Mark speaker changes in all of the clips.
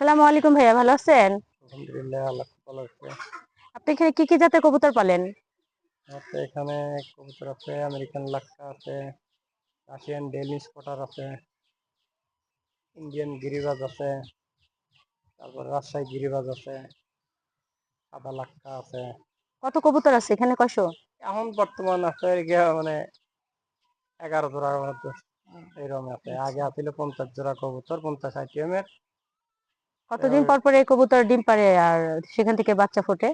Speaker 1: আসসালামু আলাইকুম ভাইয়া ভালো আছেন?
Speaker 2: আলহামদুলিল্লাহ আল্লাহ ভালো আছে।
Speaker 1: আপনি এখানে কি কি জাতের কবুতর পালেন?
Speaker 2: আমার এখানে কবুতর আছে আমেরিকান লাক্সা আছে রাশিয়ান ডেলি স্পটার আছে ইন্ডিয়ান গিরিবাজ আছে তারপর রাজশাহী গিরিবাজ আছে সাদা লাক্কা আছে।
Speaker 1: কত কবুতর আছে এখানে কয়শো?
Speaker 2: এখন বর্তমান আছে গিয়া মানে এগারো জোড়ার মতো এইরকম আছে। আগে আছিল পঞ্চাশ জোড়া কবুতর পঞ্চাশ আইটিএম এর।
Speaker 1: কতদিন পর পর কবুতর ডিম পারে আর সেখান থেকে বাচ্চা ফোটে?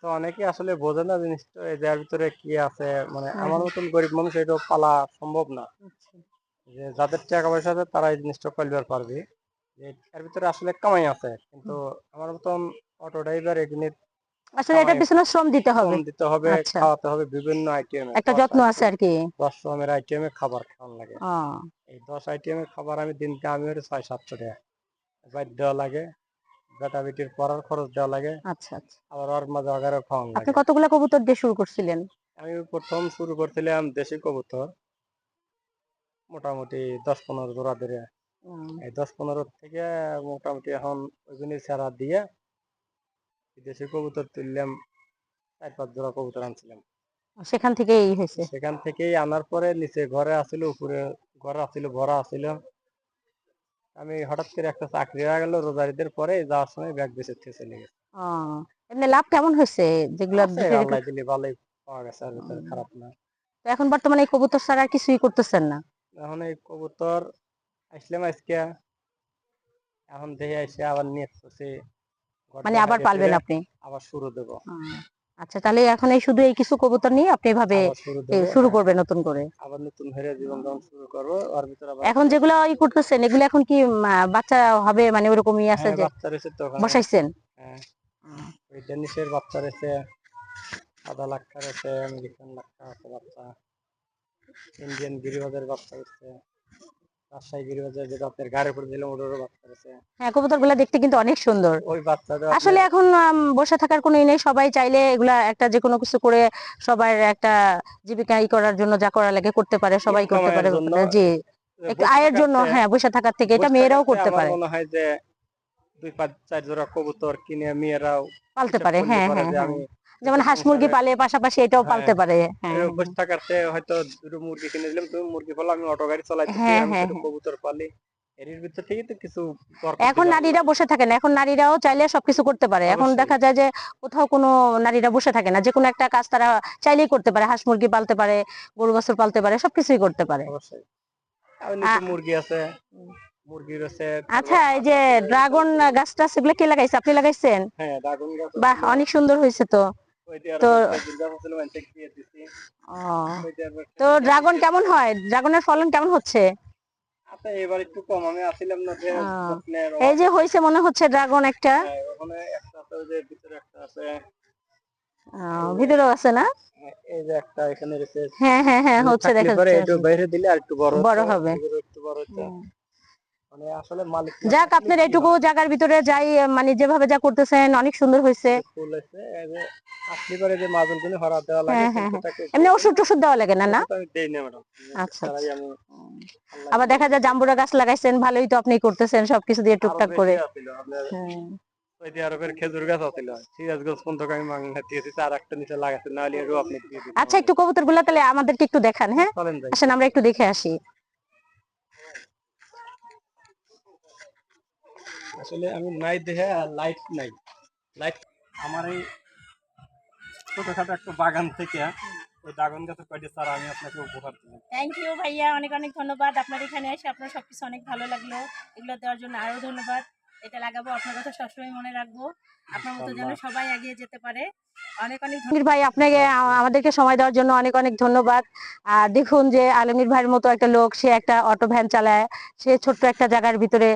Speaker 2: তো অনেকে আসলে বোঝে না জিনিসটা এই যার ভিতরে কি আছে? মানে আমার মতন গরিব মানুষ এটা পালা সম্ভব না। যে যাদের টাকা পয়সা আছে তারা এই জিনিসটা করবার পারবে। এর ভিতরে আসলে কামাই আছে কিন্তু আমার মতন অটো ড্রাইভার এগুলি
Speaker 1: আসলে এটা পিছনে শ্রম দিতে হবে।
Speaker 2: কম দিতে হবে
Speaker 1: আচ্ছা।
Speaker 2: খাওয়াতে হবে বিভিন্ন আইটেম
Speaker 1: একটা যত্ন আছে আর কি।
Speaker 2: দশ রকমের আইটেমে খাবার খাওয়ানো লাগে। এই দশ আইটেমের খাবার আমি দিনকে আমি ছয় সাতশো টাকা। বাইর দেওয়া লাগে বেটা বেটির পড়ার খরচ দেওয়া লাগে
Speaker 1: আচ্ছা আচ্ছা।
Speaker 2: আবার ওর মাঝে আগারও খাওয়ানো
Speaker 1: আপনি
Speaker 2: লাগে।
Speaker 1: কতগুলা কবুতর দিয়ে শুরু করছিলেন?
Speaker 2: আমি প্রথম শুরু করছিলাম দেশি কবুতর মোটামুটি দশ পনেরো জোড়া ধরে। এই দশ পনেরো থেকে মোটামুটি এখন ওইগুলি ছাড়া দিয়ে দেশি কবুতর তুললাম চার পাঁচ জোড়া কবুতর আনছিলাম।
Speaker 1: সেখান থেকে এই হয়েছে?
Speaker 2: সেখান থেকেই আনার পরে নিচে ঘরে আসিল উপরে ঘরে আসিল ভরা আসিল। আমি হঠাৎ করে একটা চাকরি হয়ে গেল রোজারিদের পরে যাওয়ার সময় ব্যাগ বেঁচে থেকে চলে গেছে।
Speaker 1: এমনি লাভ কেমন হয়েছে? যেগুলো
Speaker 2: আছে, আল্লাহ দিলে ভালোই পাওয়া গেছে আর খারাপ না।
Speaker 1: তো এখন বর্তমানে এই কবুতর ছাড়া আর কিছুই করতেছেন না?
Speaker 2: এখন এই কবুতর আসলাম আজকে। এখন দেখে আসে আবার নিয়ে
Speaker 1: মানে আবার পালবেন আপনি?
Speaker 2: আবার শুরু দেবো।
Speaker 1: আচ্ছা তাহলে এখন এই শুধু এই কিছু কবুতর নিয়ে আপনি এভাবে
Speaker 2: শুরু
Speaker 1: শুরু করবেন নতুন করে?
Speaker 2: আবার নতুন হয়ে জীবন যখন শুরু করব আর ভিতরে আবার
Speaker 1: এখন যেগুলো ই করতেছেন এগুলো এখন কি বাচ্চা হবে মানে ওরকমই আছে
Speaker 2: হ্যাঁ,
Speaker 1: যে?
Speaker 2: বাচ্চা রয়েছে তো ওখানে।
Speaker 1: বসাইছেন?
Speaker 2: হ্যাঁ। ওই ডেনিশের বাচ্চা রয়েছে সাদা লাক্কা রয়েছে আমেরিকান লাক্কা আছে বাচ্চা। ইন্ডিয়ান গিরিবাজের বাচ্চা রয়েছে। রাজশাহী গিরিবাজের ওটারও বাচ্চা
Speaker 1: হ্যাঁ কবুতর দেখতে কিন্তু অনেক সুন্দর।
Speaker 2: ওই বাচ্চাটা
Speaker 1: আসলে এখন বসে থাকার কোনো ই নেই। সবাই চাইলে এগুলা একটা যে কোনো কিছু করে সবার একটা জীবিকা ই করার জন্য যা করা লাগে করতে পারে সবাই করতে পারে জি। একটু আয়ের জন্য হ্যাঁ বসে থাকার থেকে এটা মেয়েরাও করতে পারে।
Speaker 2: মনে হয় যে দুই পাঁচ চার জোড়া কবুতর কিনে মেয়েরাও
Speaker 1: পালতে পারে হ্যাঁ হ্যাঁ
Speaker 2: যে
Speaker 1: হ্যাঁ।
Speaker 2: আমি
Speaker 1: যেমন হাঁস মুরগি
Speaker 2: সংসারে-
Speaker 1: পালে পাশাপাশি এটাও
Speaker 2: হ্যাঁ,
Speaker 1: পালতে পারে হ্যাঁ।
Speaker 2: বসে হয়তো দুটো মুরগি কিনে দিলাম তুমি মুরগি ফলো আমি অটো গাড়ি চালাইতেছি
Speaker 1: হ্যাঁ,
Speaker 2: আমি
Speaker 1: হ্যাঁ, হ্যাঁ।
Speaker 2: কবুতর পালি।
Speaker 1: এখন নারীরা বসে থাকে না এখন নারীরাও চাইলে সবকিছু করতে পারে। এখন দেখা যায় যে কোথাও কোনো নারীরা বসে থাকে না যে কোনো একটা কাজ তারা চাইলেই করতে পারে হাঁস মুরগি পালতে পারে গরু বাছুর পালতে পারে সবকিছুই করতে পারে।
Speaker 2: মুরগি আছে
Speaker 1: আচ্ছা এই যে ড্রাগন গাছটা সেগুলো কে লাগাইছে? আপনি লাগাইছেন?
Speaker 2: হ্যাঁ
Speaker 1: বাহ অনেক সুন্দর হয়েছে তো। তো- ড্রাগন কেমন হয়? ড্রাগনের ফলন কেমন হচ্ছে?
Speaker 2: আচ্ছা এবার একটু কম। আমি আসছিলাম না যে
Speaker 1: আহ,
Speaker 2: যত্নের
Speaker 1: এই যে হয়েছে মনে হচ্ছে ড্রাগন একটা।
Speaker 2: হ্যাঁ, ওখানে একটা যে ভিতরে একটা আছে।
Speaker 1: ভিতরেও আছে না?
Speaker 2: হ্যাঁ, এই যে একটা এখানে
Speaker 1: হ্যাঁ হ্যাঁ হ্যাঁ হচ্ছে দেখা যাচ্ছে
Speaker 2: বাইরে দিলে আর একটু বড়
Speaker 1: বড় হবে।
Speaker 2: একটু বড় হচ্ছে।
Speaker 1: যাক আপনার
Speaker 2: কি
Speaker 1: এটুকু জায়গার ভিতরে যাই মানে যেভাবে যা করতেছেন অনেক সুন্দর হয়েছে।
Speaker 2: দেওয়া লাগে
Speaker 1: হ্যাঁ, হ্যাঁ, এমনি ওষুধ টষুধ দেওয়া লাগে না না?
Speaker 2: ম্যাডাম।
Speaker 1: আচ্ছা,
Speaker 2: আল্লাহ
Speaker 1: আবার দেখা যায় জাম্বুরা গাছ লাগাইছেন ভালোই তো আপনি করতেছেন সবকিছু দিয়ে টুকটাক করে। হ্যাঁ।
Speaker 2: মাংনা
Speaker 1: আচ্ছা একটু কবুতরগুলা তাহলে আমাদেরকে একটু দেখান হ্যাঁ? আসেন আমরা একটু দেখে আসি।
Speaker 2: আসলে আমি নাই দেখে লাইট নাই। লাইট আমার এই ছোটখাটো একটা বাগান থেকে ওই ড্রাগন গাছের কয়টি চারা আমি আপনাকে উপহার দিলাম।
Speaker 3: থ্যাংক ইউ ভাইয়া অনেক অনেক ধন্যবাদ। আপনার এখানে এসে আপনার সব কিছু অনেক ভালো লাগল। এগুলো দেওয়ার জন্য আরও ধন্যবাদ। এটা লাগাবো আপনার কথা সবসময় মনে রাখব। আপনার মতো যেন সবাই এগিয়ে যেতে পারে।
Speaker 1: আলমগীর ভাই আপনাকে আমাদেরকে সময় দেওয়ার জন্য অনেক অনেক ধন্যবাদ। আর দেখুন যে আলমগীর ভাইয়ের মতো একটা লোক সে একটা অটো ভ্যান চালায় সে ছোট্ট একটা জায়গার ভিতরে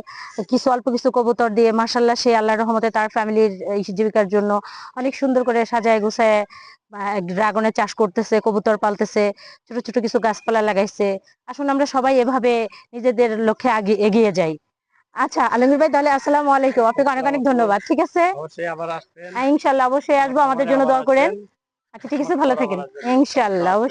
Speaker 1: কিছু অল্প কিছু কবুতর দিয়ে মাসাল্লাহ সে আল্লাহর রহমতে তার ফ্যামিলির জীবিকার জন্য অনেক সুন্দর করে সাজায় গুছায় ড্রাগনের চাষ করতেছে কবুতর পালতেছে ছোট ছোট কিছু গাছপালা লাগাইছে। আসুন আমরা সবাই এভাবে নিজেদের লক্ষ্যে আগে এগিয়ে যাই। আচ্ছা আলমগীর ভাই তাহলে আসসালামু আলাইকুম। আপনাকে অনেক অনেক ধন্যবাদ ঠিক আছে?
Speaker 2: অবশ্যই আবার আসবেন।
Speaker 1: ইনশাল্লাহ অবশ্যই আসব। আমাদের জন্য দোয়া করেন। আচ্ছা ঠিক আছে ভালো থাকেন। ইনশাল্লাহ অবশ্যই।